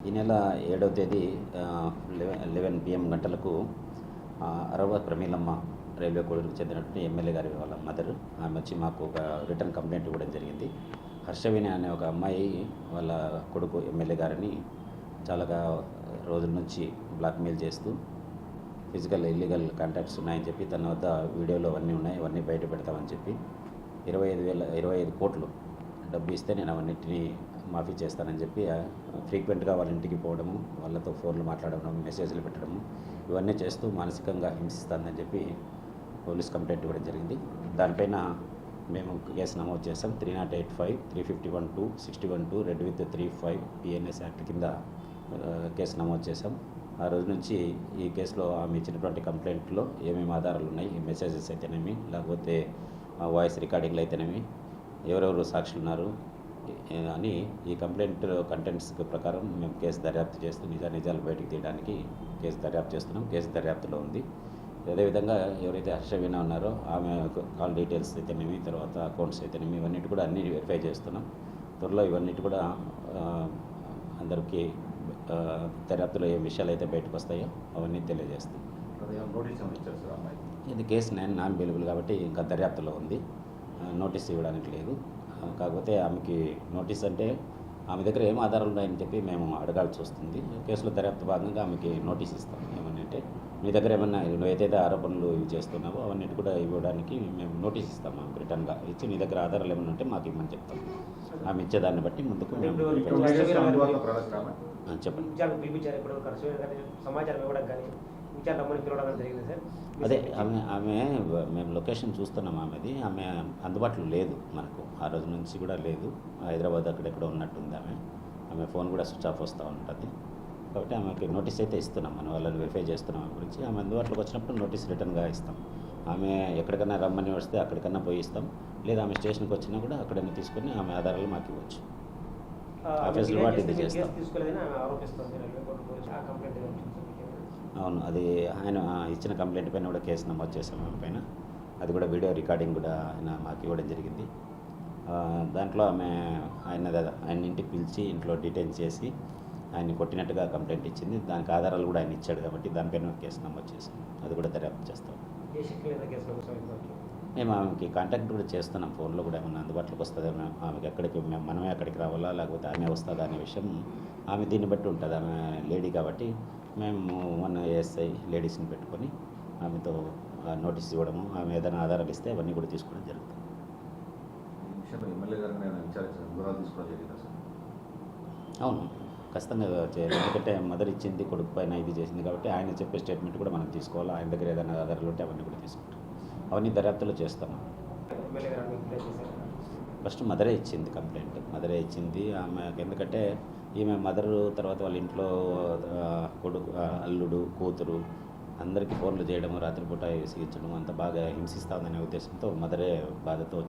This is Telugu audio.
ఈ నెల ఏడవ తేదీ లెవెన్ పిఎం గంటలకు అరవ ప్రమీలమ్మ రైల్వే కోడూరుకు చెందినటువంటి ఎమ్మెల్యే గారి వాళ్ళ మదర్ ఆమె వచ్చి మాకు ఒక రిటర్న్ కంప్లైంట్ ఇవ్వడం జరిగింది. హర్షవిని అనే ఒక అమ్మాయి వాళ్ళ కొడుకు ఎమ్మెల్యే గారిని చాలాగా రోజుల నుంచి బ్లాక్మెయిల్ చేస్తూ ఫిజికల్ ఇల్లీగల్ కాంటాక్ట్స్ ఉన్నాయని చెప్పి తన వద్ద వీడియోలు అవన్నీ ఉన్నాయి అవన్నీ బయట పెడతామని చెప్పి ఇరవై ఐదు వేల ఇరవై ఐదు కోట్లు డబ్బు ఇస్తే నేను అవన్నింటినీ మాఫీ చేస్తానని చెప్పి ఫ్రీక్వెంట్గా వాళ్ళ ఇంటికి పోవడము వాళ్ళతో ఫోన్లు మాట్లాడడం మెసేజ్లు పెట్టడము ఇవన్నీ చేస్తూ మానసికంగా హింసిస్తుందని చెప్పి పోలీస్ కంప్లైంట్ ఇవ్వడం జరిగింది. దానిపైన మేము కేసు నమోదు చేసాం three nought eight five three fifty one two sixty one two read with three five PNS act కింద కేసు నమోదు చేశాం. ఆ రోజు నుంచి ఈ కేసులో ఆమె ఇచ్చినటువంటి కంప్లైంట్లో ఏమేమి ఆధారాలు ఉన్నాయి ఈ మెసేజెస్ అయితేనేమి లేకపోతే ఆ వాయిస్ రికార్డింగ్లు అయితేనేమి ఎవరెవరు సాక్షులు ఉన్నారు అని ఈ కంప్లైంట్ కంటెంట్స్ ప్రకారం మేము కేసు దర్యాప్తు చేస్తూ నిజా నిజాలు బయటకు తీయడానికి కేసు దర్యాప్తు చేస్తున్నాం. కేసు దర్యాప్తులో ఉంది. అదేవిధంగా ఎవరైతే హర్షవీణ ఉన్నారో ఆమె కాల్ డీటెయిల్స్ అయితేనేమి తర్వాత అకౌంట్స్ అయితేనేమి ఇవన్నిటి కూడా అన్ని వెరిఫై చేస్తున్నాం. త్వరలో ఇవన్నిటి కూడా అందరికీ దర్యాప్తులో ఏ విషయాలు అయితే బయటకు వస్తాయో అవన్నీ తెలియజేస్తాం. ఇది కేసు నేను నాన్ బెయిలబుల్ కాబట్టి ఇంకా దర్యాప్తులో ఉంది. నోటీస్ ఇవ్వడానికి లేదు. కాకపోతే ఆమెకి నోటీస్ అంటే ఆమె దగ్గర ఏం ఆధారాలు ఉన్నాయని చెప్పి మేము అడగాల్సి వస్తుంది. కేసులో దర్యాప్తు భాగంగా ఆమెకి నోటీస్ ఇస్తాం. ఏమని అంటే మీ దగ్గర ఏమన్నా నువ్వు ఏదైతే ఆరోపణలు ఇవి చేస్తున్నావో అవన్నిటి కూడా ఇవ్వడానికి మేము నోటీస్ ఇస్తాం ఆమెకు రిటర్న్గా. ఇచ్చి నీ దగ్గర ఆధారాలు ఏమైనా ఉంటే మాకు ఇవ్వమని చెప్తాం. ఆమె ఇచ్చేదాన్ని బట్టి ముందుకు ఆమె చెప్పండి. సమాచారం ఇవ్వడం కానీ విచారణ పిలవడం జరిగింది సార్. అదే ఆమె ఆమె మేము లొకేషన్ చూస్తున్నాం ఆమెది. ఆమె అందుబాటులో లేదు మనకు. ఆ రోజు నుంచి కూడా లేదు. హైదరాబాద్ అక్కడెక్కడ ఉన్నట్టుంది ఆమె. ఆమె ఫోన్ కూడా స్విచ్ ఆఫ్ వస్తూ ఉంటుంది. కాబట్టి ఆమెకి నోటీస్ అయితే ఇస్తున్నాం. మనం వాళ్ళని వెరిఫై చేస్తున్నాం ఆమె గురించి. ఆమె అందుబాటులోకి వచ్చినప్పుడు నోటీస్ రిటర్న్గా ఇస్తాం. ఆమె ఎక్కడికన్నా రమ్మని వస్తే అక్కడికన్నా పోయి ఇస్తాం. లేదా ఆమె స్టేషన్కి వచ్చినా కూడా అక్కడనే తీసుకొని ఆమె ఆధారాలు మాకు ఇవ్వచ్చు. ఆ, ఆఫీసులో వాటి ఇది చేస్తాం. అవును అది ఆయన ఇచ్చిన కంప్లైంట్ పైన కూడా కేసు నమోదు చేసాం ఆమె పైన. అది కూడా వీడియో రికార్డింగ్ కూడా ఆయన మాకు ఇవ్వడం జరిగింది. దాంట్లో ఆమె ఆయన ఆయన ఇంటికి పిలిచి ఇంట్లో డిటైన్ చేసి ఆయన కొట్టినట్టుగా కంప్లైంట్ ఇచ్చింది. దానికి ఆధారాలు కూడా ఆయన ఇచ్చాడు కాబట్టి దానిపైన కేసు నమోదు చేసాం అది కూడా దర్యాప్తు చేస్తాం? మేము ఆమెకి కాంటాక్ట్ కూడా చేస్తున్నాం. ఫోన్లో కూడా ఏమన్నా అందుబాటులోకి వస్తుందేమో ఆమెకి ఎక్కడికి మేము మనమే అక్కడికి రావాలా? లేకపోతే ఆమె వస్తుందా అనే విషయం ఆమె దీన్ని బట్టి ఉంటుంది. ఆమె లేడీ కాబట్టి మేము వన్ ఏఎస్ఐ లేడీస్ని పెట్టుకొని ఆమెతో నోటీస్ ఇవ్వడము ఆమె ఏదైనా ఆధారాలు ఇస్తే అవన్నీ కూడా తీసుకోవడం జరుగుతుంది. అవును. ఖచ్చితంగా చేయాలి ఎందుకంటే మదర్ ఇచ్చింది కొడుకు పైన ఇది చేసింది కాబట్టి ఆయన చెప్పే స్టేట్మెంట్ కూడా మనం తీసుకోవాలి. ఆయన దగ్గర ఏదైనా ఆధారాలు ఉంటే అవన్నీ కూడా తీసుకుంటాం. అవన్నీ దర్యాప్తులో చేశారు? ఫస్ట్ మదరే ఇచ్చింది కంప్లైంట్. మదరే ఇచ్చింది. ఆమె ఎందుకంటే ఈమె మదరు తర్వాత వాళ్ళ ఇంట్లో కొడుకు అల్లుడు కూతురు అందరికీ ఫోన్లు చేయడము రాత్రిపూట విసిగించడం అంత బాగా హింసిస్తూ ఉందనే ఉద్దేశంతో మదరే బాధతో